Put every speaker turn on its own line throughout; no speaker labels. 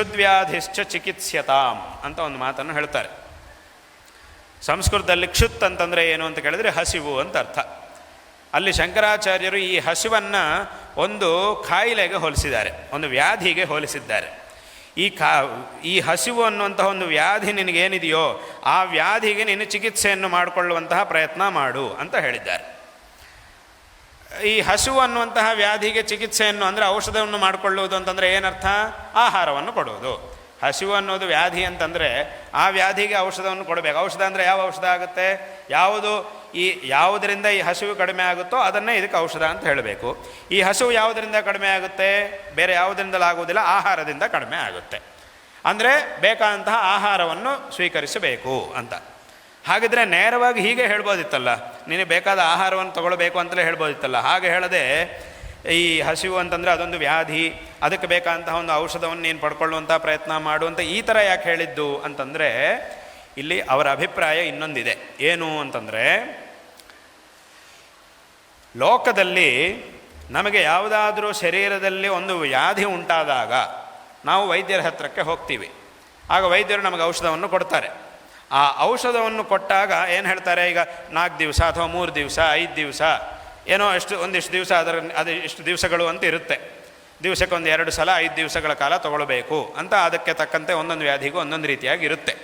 ಕ್ಷುದ್ವ್ಯಾಧಿಶ್ಚ ಚಿಕಿತ್ಸ್ಯತಾಂ ಅಂತ ಒಂದು ಮಾತನ್ನು ಹೇಳ್ತಾರೆ. ಸಂಸ್ಕೃತದಲ್ಲಿ ಕ್ಷುತ್ ಅಂತಂದರೆ ಏನು ಅಂತ ಕೇಳಿದ್ರೆ ಹಸಿವು ಅಂತ ಅರ್ಥ. ಅಲ್ಲಿ ಶಂಕರಾಚಾರ್ಯರು ಈ ಹಸಿವನ್ನು ಒಂದು ಕಾಯಿಲೆಗೆ ಹೋಲಿಸಿದ್ದಾರೆ, ಒಂದು ವ್ಯಾಧಿಗೆ ಹೋಲಿಸಿದ್ದಾರೆ. ಈ ಕಾ, ಈ ಹಸಿವು ಅನ್ನುವಂತಹ ಒಂದು ವ್ಯಾಧಿ ನಿನಗೇನಿದೆಯೋ ಆ ವ್ಯಾಧಿಗೆ ನೀನು ಚಿಕಿತ್ಸೆಯನ್ನು ಮಾಡಿಕೊಳ್ಳುವಂತಹ ಪ್ರಯತ್ನ ಮಾಡು ಅಂತ ಹೇಳಿದ್ದಾರೆ. ಈ ಹಸು ಅನ್ನುವಂತಹ ವ್ಯಾಧಿಗೆ ಚಿಕಿತ್ಸೆಯನ್ನು ಅಂದರೆ ಔಷಧವನ್ನು ಮಾಡಿಕೊಳ್ಳುವುದು ಅಂತಂದರೆ ಏನರ್ಥ? ಆಹಾರವನ್ನು ಕೊಡುವುದು. ಹಸಿವು ಅನ್ನೋದು ವ್ಯಾಧಿ ಅಂತಂದರೆ ಆ ವ್ಯಾಧಿಗೆ ಔಷಧವನ್ನು ಕೊಡಬೇಕು. ಔಷಧ ಅಂದರೆ ಯಾವ ಔಷಧ ಆಗುತ್ತೆ? ಯಾವುದು ಈ ಯಾವುದರಿಂದ ಈ ಹಸಿವು ಕಡಿಮೆ ಆಗುತ್ತೋ ಅದನ್ನೇ ಇದಕ್ಕೆ ಔಷಧ ಅಂತ ಹೇಳಬೇಕು. ಈ ಹಸಿವು ಯಾವುದರಿಂದ ಕಡಿಮೆ ಆಗುತ್ತೆ? ಬೇರೆ ಯಾವುದರಿಂದಲಾಗುವುದಿಲ್ಲ ಆಹಾರದಿಂದ ಕಡಿಮೆ ಆಗುತ್ತೆ. ಅಂದರೆ ಬೇಕಾದಂತಹ ಆಹಾರವನ್ನು ಸ್ವೀಕರಿಸಬೇಕು ಅಂತ. ಹಾಗಿದ್ರೆ ನೇರವಾಗಿ ಹೀಗೆ ಹೇಳ್ಬೋದಿತ್ತಲ್ಲ ನೀನು ಬೇಕಾದ ಆಹಾರವನ್ನು ತಗೊಳ್ಬೇಕು ಅಂತಲೇ ಹೇಳ್ಬೋದಿತ್ತಲ್ಲ. ಹಾಗೆ ಹೇಳದೆ ಈ ಹಸಿವು ಅಂತಂದರೆ ಅದೊಂದು ವ್ಯಾಧಿ, ಅದಕ್ಕೆ ಬೇಕಾದಂತಹ ಒಂದು ಔಷಧವನ್ನು ನೀನು ಪಡ್ಕೊಳ್ಳುವಂಥ ಪ್ರಯತ್ನ ಮಾಡುವಂಥ ಈ ಥರ ಯಾಕೆ ಹೇಳಿದ್ದು ಅಂತಂದರೆ ಇಲ್ಲಿ ಅವರ ಅಭಿಪ್ರಾಯ ಇನ್ನೊಂದಿದೆ. ಏನು ಅಂತಂದರೆ ಲೋಕದಲ್ಲಿ ನಮಗೆ ಯಾವುದಾದ್ರೂ ಶರೀರದಲ್ಲಿ ಒಂದು ವ್ಯಾಧಿ ಉಂಟಾದಾಗ ನಾವು ವೈದ್ಯರ ಹತ್ತಿರಕ್ಕೆ ಹೋಗ್ತೀವಿ. ಆಗ ವೈದ್ಯರು ನಮಗೆ ಔಷಧವನ್ನು ಕೊಡ್ತಾರೆ. ಆ ಔಷಧವನ್ನು ಕೊಟ್ಟಾಗ ಏನು ಹೇಳ್ತಾರೆ ಈಗ ನಾಲ್ಕು ದಿವಸ ಅಥವಾ ಮೂರು ದಿವಸ, ಐದು ದಿವಸ, ಏನೋ ಎಷ್ಟು, ಒಂದಿಷ್ಟು ದಿವಸ ಅದರ, ಅದು ಇಷ್ಟು ದಿವಸಗಳು ಅಂತ ಇರುತ್ತೆ. ದಿವಸಕ್ಕೆ ಒಂದು ಎರಡು ಸಲ ಐದು ದಿವಸಗಳ ಕಾಲ ತಗೊಳ್ಬೇಕು ಅಂತ ಅದಕ್ಕೆ ತಕ್ಕಂತೆ ಒಂದೊಂದು ವ್ಯಾಧಿಗೂ ಒಂದೊಂದು ರೀತಿಯಾಗಿ ಇರುತ್ತೆ.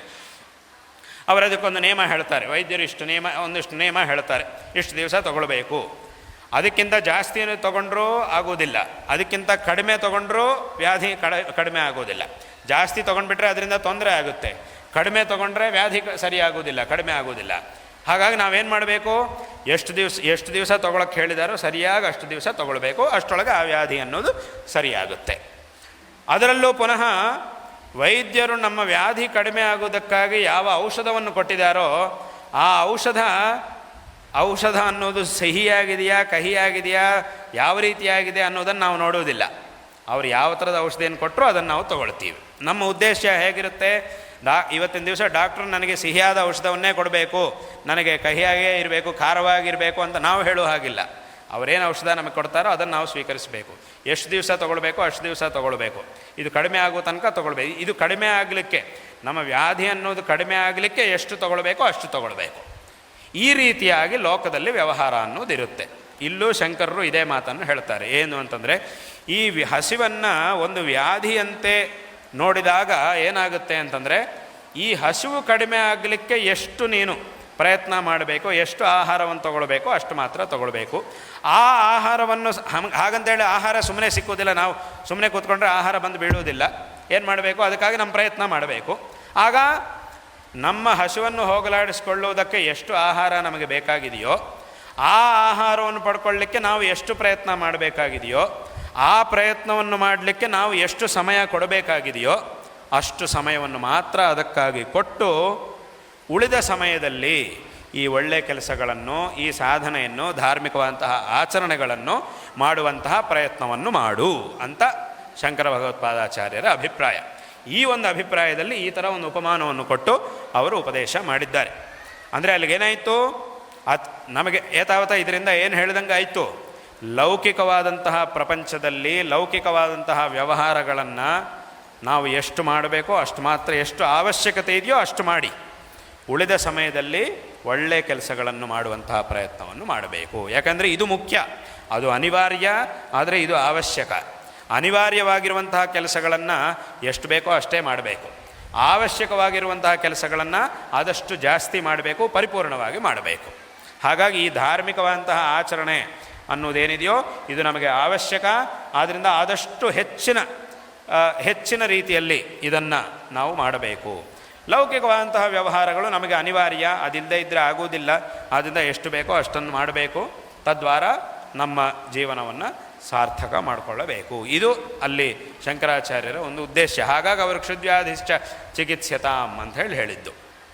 ಅವರು ಅದಕ್ಕೊಂದು ನಿಯಮ ಹೇಳ್ತಾರೆ, ವೈದ್ಯರು ಇಷ್ಟು ನಿಯಮ, ಒಂದಿಷ್ಟು ನಿಯಮ ಹೇಳ್ತಾರೆ, ಇಷ್ಟು ದಿವಸ ತಗೊಳ್ಬೇಕು. ಅದಕ್ಕಿಂತ ಜಾಸ್ತಿ ತೊಗೊಂಡ್ರೂ ಆಗೋದಿಲ್ಲ ಅದಕ್ಕಿಂತ ಕಡಿಮೆ ತೊಗೊಂಡ್ರೂ ವ್ಯಾಧಿ ಕಡ, ಕಡಿಮೆ ಆಗೋದಿಲ್ಲ ಜಾಸ್ತಿ ತೊಗೊಂಡ್ಬಿಟ್ರೆ ಅದರಿಂದ ತೊಂದರೆ ಆಗುತ್ತೆ. ಕಡಿಮೆ ತೊಗೊಂಡ್ರೆ ವ್ಯಾಧಿ ಸರಿ ಆಗೋದಿಲ್ಲ ಕಡಿಮೆ ಆಗೋದಿಲ್ಲ ಹಾಗಾಗಿ ನಾವೇನು ಮಾಡಬೇಕು? ಎಷ್ಟು ದಿವಸ ಎಷ್ಟು ದಿವಸ ತೊಗೊಳಕ್ಕೆ ಹೇಳಿದಾರೋ ಸರಿಯಾಗಿ ಅಷ್ಟು ದಿವಸ ತೊಗೊಳ್ಬೇಕು, ಅಷ್ಟೊಳಗೆ ಆ ವ್ಯಾಧಿ ಅನ್ನೋದು ಸರಿಯಾಗುತ್ತೆ. ಅದರಲ್ಲೂ ಪುನಃ ವೈದ್ಯರು ನಮ್ಮ ವ್ಯಾಧಿ ಕಡಿಮೆ ಆಗೋದಕ್ಕಾಗಿ ಯಾವ ಔಷಧವನ್ನು ಕೊಟ್ಟಿದ್ದಾರೋ ಆ ಔಷಧ ಔಷಧ ಅನ್ನೋದು ಸಿಹಿಯಾಗಿದೆಯಾ, ಕಹಿಯಾಗಿದೆಯಾ, ಯಾವ ರೀತಿಯಾಗಿದೆ ಅನ್ನೋದನ್ನು ನಾವು ನೋಡುವುದಿಲ್ಲ. ಅವ್ರು ಯಾವ ಥರದ ಔಷಧಿಯನ್ನು ಕೊಟ್ಟರು ಅದನ್ನು ನಾವು ತಗೊಳ್ತೀವಿ. ನಮ್ಮ ಉದ್ದೇಶ ಹೇಗಿರುತ್ತೆ? ಡಾ, ಇವತ್ತಿನ ದಿವಸ ಡಾಕ್ಟ್ರು ನನಗೆ ಸಿಹಿಯಾದ ಔಷಧವನ್ನೇ ಕೊಡಬೇಕು, ನನಗೆ ಕಹಿಯಾಗೇ ಇರಬೇಕು, ಖಾರವಾಗಿರಬೇಕು ಅಂತ ನಾವು ಹೇಳೋ ಹಾಗಿಲ್ಲ. ಅವರೇನು ಔಷಧ ನಮಗೆ ಕೊಡ್ತಾರೋ ಅದನ್ನು ನಾವು ಸ್ವೀಕರಿಸಬೇಕು. ಎಷ್ಟು ದಿವಸ ತೊಗೊಳ್ಬೇಕು, ಅಷ್ಟು ದಿವಸ ತೊಗೊಳ್ಬೇಕು. ಇದು ಕಡಿಮೆ ಆಗೋ ತನಕ ತೊಗೊಳ್ಬೇಕು. ಇದು ಕಡಿಮೆ ಆಗಲಿಕ್ಕೆ, ನಮ್ಮ ವ್ಯಾಧಿ ಅನ್ನೋದು ಕಡಿಮೆ ಆಗಲಿಕ್ಕೆ ಎಷ್ಟು ತೊಗೊಳ್ಬೇಕೋ, ಅಷ್ಟು ತೊಗೊಳ್ಬೇಕು. ಈ ರೀತಿಯಾಗಿ ಲೋಕದಲ್ಲಿ ವ್ಯವಹಾರ ಅನ್ನೋದಿರುತ್ತೆ ಇಲ್ಲೂ ಶಂಕರರು ಇದೇ ಮಾತನ್ನು ಹೇಳ್ತಾರೆ. ಏನು ಅಂತಂದರೆ, ಈ ಹಸಿವನ್ನು ಒಂದು ವ್ಯಾಧಿಯಂತೆ ನೋಡಿದಾಗ ಏನಾಗುತ್ತೆ ಅಂತಂದರೆ, ಈ ಹಸಿವು ಕಡಿಮೆ ಆಗಲಿಕ್ಕೆ ಎಷ್ಟು ನೀನು ಪ್ರಯತ್ನ ಮಾಡಬೇಕು, ಎಷ್ಟು ಆಹಾರವನ್ನು ತಗೊಳ್ಬೇಕು ಅಷ್ಟು ಮಾತ್ರ ತಗೊಳ್ಬೇಕು. ಆ ಆಹಾರವನ್ನು ಹಾಗಂತೇಳಿ ಆಹಾರ ಸುಮ್ಮನೆ ಸಿಕ್ಕುವುದಿಲ್ಲ. ನಾವು ಸುಮ್ಮನೆ ಕೂತ್ಕೊಂಡ್ರೆ ಆಹಾರ ಬಂದು ಬೀಳುವುದಿಲ್ಲ. ಏನು ಮಾಡಬೇಕು? ಅದಕ್ಕಾಗಿ ನಮ್ಮ ಪ್ರಯತ್ನ ಮಾಡಬೇಕು. ಆಗ ನಮ್ಮ ಹಸುವನ್ನು ಹೋಗಲಾಡಿಸ್ಕೊಳ್ಳುವುದಕ್ಕೆ ಎಷ್ಟು ಆಹಾರ ನಮಗೆ ಬೇಕಾಗಿದೆಯೋ, ಆ ಆಹಾರವನ್ನು ಪಡ್ಕೊಳ್ಳಿಕ್ಕೆ ನಾವು ಎಷ್ಟು ಪ್ರಯತ್ನ ಮಾಡಬೇಕಾಗಿದೆಯೋ ಆ ಪ್ರಯತ್ನವನ್ನು ಮಾಡಲಿಕ್ಕೆ ನಾವು ಎಷ್ಟು ಸಮಯ ಕೊಡಬೇಕಾಗಿದೆಯೋ ಅಷ್ಟು ಸಮಯವನ್ನು ಮಾತ್ರ ಅದಕ್ಕಾಗಿ ಕೊಟ್ಟು ಉಳಿದ ಸಮಯದಲ್ಲಿ ಈ ಒಳ್ಳೆಯ ಕೆಲಸಗಳನ್ನು, ಈ ಸಾಧನೆಯನ್ನು, ಧಾರ್ಮಿಕವಾದಂತಹ ಆಚರಣೆಗಳನ್ನು ಮಾಡುವಂತಹ ಪ್ರಯತ್ನವನ್ನು ಮಾಡು ಅಂತ ಶಂಕರ ಭಗವತ್ಪಾದಾಚಾರ್ಯರ ಅಭಿಪ್ರಾಯ. ಈ ಒಂದು ಅಭಿಪ್ರಾಯದಲ್ಲಿ ಈ ಥರ ಒಂದು ಉಪಮಾನವನ್ನು ಕೊಟ್ಟು ಅವರು ಉಪದೇಶ ಮಾಡಿದ್ದಾರೆ. ಅಂದರೆ ಅಲ್ಲಿಗೇನಾಯಿತು ಅತ್ ನಮಗೆ ಏತಾವತ ಇದರಿಂದ ಏನು ಹೇಳ್ದಂಗೆ ಆಯಿತು ಲೌಕಿಕವಾದಂತಹ ಪ್ರಪಂಚದಲ್ಲಿ ಲೌಕಿಕವಾದಂತಹ ವ್ಯವಹಾರಗಳನ್ನು ನಾವು ಎಷ್ಟು ಮಾಡಬೇಕೋ ಅಷ್ಟು ಮಾತ್ರ ಎಷ್ಟು ಅವಶ್ಯಕತೆ ಇದೆಯೋ ಅಷ್ಟು ಮಾಡಿ. ಉಳಿದ ಸಮಯದಲ್ಲಿ ಒಳ್ಳೆಯ ಕೆಲಸಗಳನ್ನು ಮಾಡುವಂತಹ ಪ್ರಯತ್ನವನ್ನು ಮಾಡಬೇಕು. ಯಾಕಂದರೆ ಇದು ಮುಖ್ಯ. ಅದು ಅನಿವಾರ್ಯ, ಆದರೆ ಇದು ಅವಶ್ಯಕ. ಅನಿವಾರ್ಯವಾಗಿರುವಂತಹ ಕೆಲಸಗಳನ್ನು ಎಷ್ಟು ಬೇಕೋ ಅಷ್ಟೇ ಮಾಡಬೇಕು. ಅವಶ್ಯಕವಾಗಿರುವಂತಹ ಕೆಲಸಗಳನ್ನು ಆದಷ್ಟು ಜಾಸ್ತಿ ಮಾಡಬೇಕು, ಪರಿಪೂರ್ಣವಾಗಿ ಮಾಡಬೇಕು. ಹಾಗಾಗಿ ಈ ಧಾರ್ಮಿಕವಾದಂತಹ ಆಚರಣೆ ಅನ್ನೋದೇನಿದೆಯೋ ಇದು ನಮಗೆ ಅವಶ್ಯಕ. ಆದ್ದರಿಂದ ಆದಷ್ಟು ಹೆಚ್ಚಿನ ಹೆಚ್ಚಿನ ರೀತಿಯಲ್ಲಿ ಇದನ್ನು ನಾವು ಮಾಡಬೇಕು. ಲೌಕಿಕವಾದಂತಹ ವ್ಯವಹಾರಗಳು ನಮಗೆ ಅನಿವಾರ್ಯ. ಅದಿಲ್ಲದೆ ಇದ್ದರೆ ಆಗುವುದಿಲ್ಲ. ಆದ್ದರಿಂದ ಎಷ್ಟು ಬೇಕೋ ಅಷ್ಟನ್ನು ಮಾಡಬೇಕು. ತದ್ವಾರ ನಮ್ಮ ಜೀವನವನ್ನು ಸಾರ್ಥಕ ಮಾಡಿಕೊಳ್ಳಬೇಕು. ಇದು ಅಲ್ಲಿ ಶಂಕರಾಚಾರ್ಯರ ಒಂದು ಉದ್ದೇಶ. ಹಾಗಾಗಿ ಅವರು ಕ್ಷುದ್ವ್ಯಾಧಿಷ್ಠ ತಾಮ್ ಅಂತ ಹೇಳಿ ಹೇಳಿದ್ದು.